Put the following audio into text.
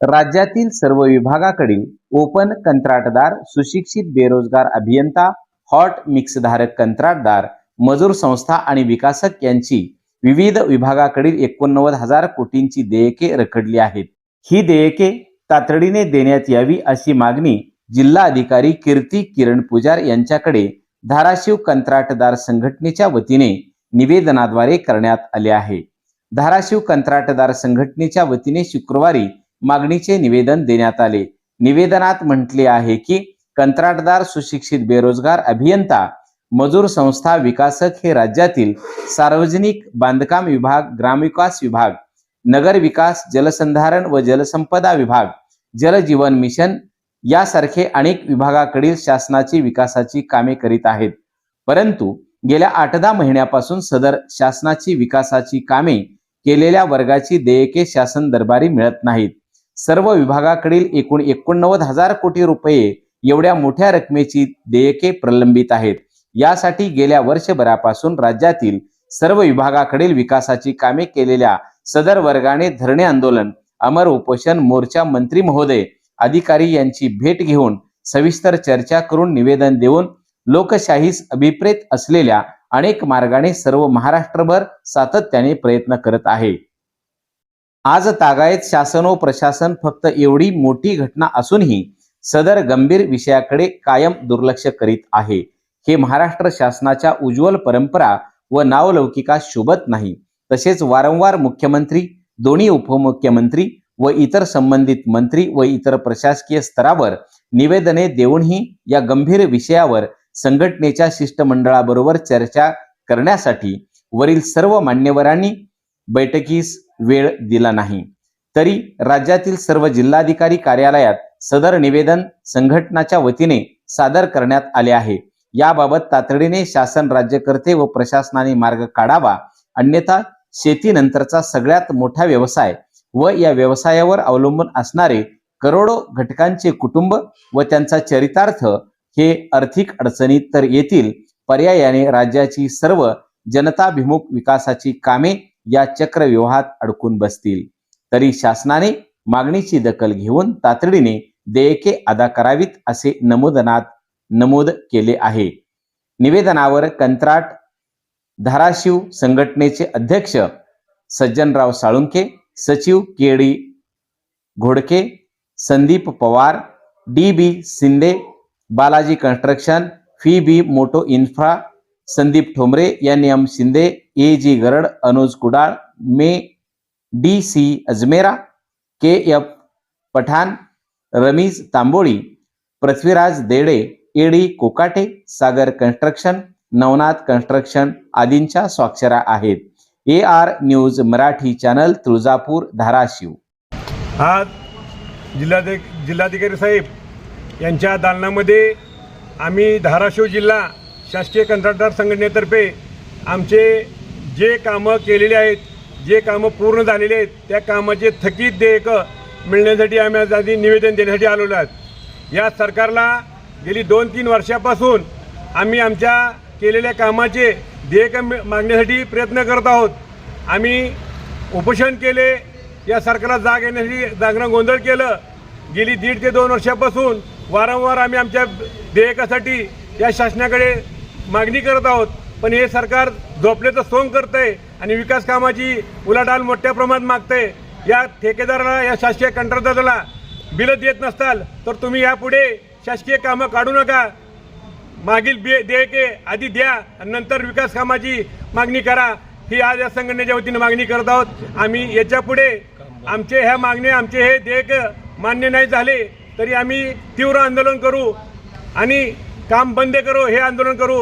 राज्यातील सर्व विभागाकडील ओपन कंत्राटदार सुशिक्षित बेरोजगार अभियंता हॉट मिक्सधारक कंत्राटदार मजूर संस्था आणि विकासक यांची विविध विभागाकडील एकोणनव्वद हजार कोटींची देयके रखडली आहेत. ही देयके तातडीने देण्यात यावी अशी मागणी जिल्हा अधिकारी कीर्ती किरण पुजार यांच्याकडे धाराशिव कंत्राटदार संघटनेच्या वतीने निवेदनाद्वारे करण्यात आले आहे. धाराशिव कंत्राटदार संघटनेच्या वतीने शुक्रवारी मागणीचे निवेदन देण्यात आले. निवेदनात म्हटले आहे की कंत्राटदार सुशिक्षित बेरोजगार अभियंता मजूर संस्था विकासक हे राज्यातील सार्वजनिक बांधकाम विभाग ग्रामविकास विभाग नगर विकास जलसंधारण व जलसंपदा विभाग जलजीवन मिशन यासारखे अनेक विभागाकडील शासनाची विकासाची कामे करीत आहेत. परंतु गेल्या आठ दहा महिन्यापासून सदर शासनाची विकासाची कामे केलेल्या वर्गाची देयके शासन दरबारी मिळत नाहीत. सर्व विभागाकडील एकूण एकोणनव्वद हजार कोटी रुपये एवढ्या मोठ्या रकमेची देयके प्रलंबित आहेत. यासाठी गेल्या वर्षभरापासून राज्यातील सर्व विभागाकडील विकासाची कामे केलेल्या सदर वर्गाने धरणे आंदोलन अमर उपोषण मोर्चा मंत्री महोदय अधिकारी यांची भेट घेऊन सविस्तर चर्चा करून निवेदन देऊन लोकशाहीस अभिप्रेत असलेल्या अनेक मार्गाने सर्व महाराष्ट्रभर सातत्याने प्रयत्न करत आहे. आज तागायत शासन व प्रशासन फक्त एवढी मोठी घटना असूनही सदर गंभीर विषयाकडे कायम दुर्लक्ष करीत आहे. हे महाराष्ट्र शासनाच्या उज्ज्वल परंपरा व नावलौकिका शोभत नाही. तसेच वारंवार मुख्यमंत्री दोन्ही उपमुख्यमंत्री व इतर संबंधित मंत्री व इतर प्रशासकीय स्तरावर निवेदने देऊनही या गंभीर विषयावर संघटनेच्या शिष्टमंडळाबरोबर चर्चा करण्यासाठी वरील सर्व मान्यवरांनी बैठकीस वेळ दिला नाही. तरी राज्यातील सर्व जिल्हाधिकारी कार्यालयात सदर निवेदन संघटनाच्या वतीने सादर करण्यात आले आहे. याबाबत तातडीने शासन राज्यकर्ते व प्रशासनाने मार्ग काढावा अन्यथा शेतीनंतरचा सगळ्यात मोठा व्यवसाय व या व्यवसायावर अवलंबून असणारे करोडो घटकांचे कुटुंब व त्यांचा चरितार्थ हे आर्थिक अडचणीत तर येतील पर्यायाने राज्याची सर्व जनताभिमुख विकासाची कामे या चक्रव्यूहात अडकून बसतील. तरी शासनाने मागणीची दखल घेऊन तातडीने देयके अदा करावीत असे नमोदनात नमूद केले आहे. निवेदनावर कंत्राट धाराशिव संघटनेचे अध्यक्ष सज्जनराव साळुंके सचिव K D Ghodke Sandeep Pawar D B Shinde Balaji construction P B moto infra Sandeep Thombare यांनी M Shinde A G Garad Anuj Kudal may D C Ajmera K F Pathan Ramiz Tamboli Prithviraj Dede A D Kokate Sagar construction Navnath construction आदींच्या स्वाक्षऱ्या आहेत. A R news Marathi channel Tuljapur Dharashiv. आज जिल्हाधिक जिल्हाधिकारी साहेब यांच्या दालनामध्ये आम्ही धाराशिव जिल्हा शासकीय कंत्राटदार संघटनेतर्फे आमचे जे कामं केलेले आहेत जे कामं पूर्ण झालेले आहेत त्या कामाचे थकीत देयकं मिळण्यासाठी आम्ही आज आधी निवेदन देण्यासाठी आलेलो आहोत. या सरकारला गेली दोन तीन वर्षापासून आम्ही आमच्या केलेल्या कामाचे देयकं मागण्यासाठी प्रयत्न करत आहोत. आम्ही उपोषण केले या सरकारला जाग येण्यासाठी जागरण गोंधळ केलं. गेली दीड ते दोन वर्षापासून वारंवार आम्ही आमच्या देयकासाठी या शासनाकडे मागणी करत आहोत. पण हे सरकार झोपलेचं सोंग करतंय आणि विकास कामाची उलाढाल मोठ्या प्रमाणात मागतंय. या ठेकेदाराला या शासकीय कंत्राटदाराला बिलं देत नसताल तर तुम्ही यापुढे शासकीय कामं काढू नका. मागील बे देयके आधी द्या आणि नंतर विकास कामाची मागणी करा. ही आज या संघटनेच्या वतीने मागणी करत आहोत. आम्ही याच्यापुढे आमचे ह्या मागणी आमचे हे देयक मान्य नाही झाले तरी आम्ही तीव्र आंदोलन करू. आणि काम बंद करू हे आंदोलन करू.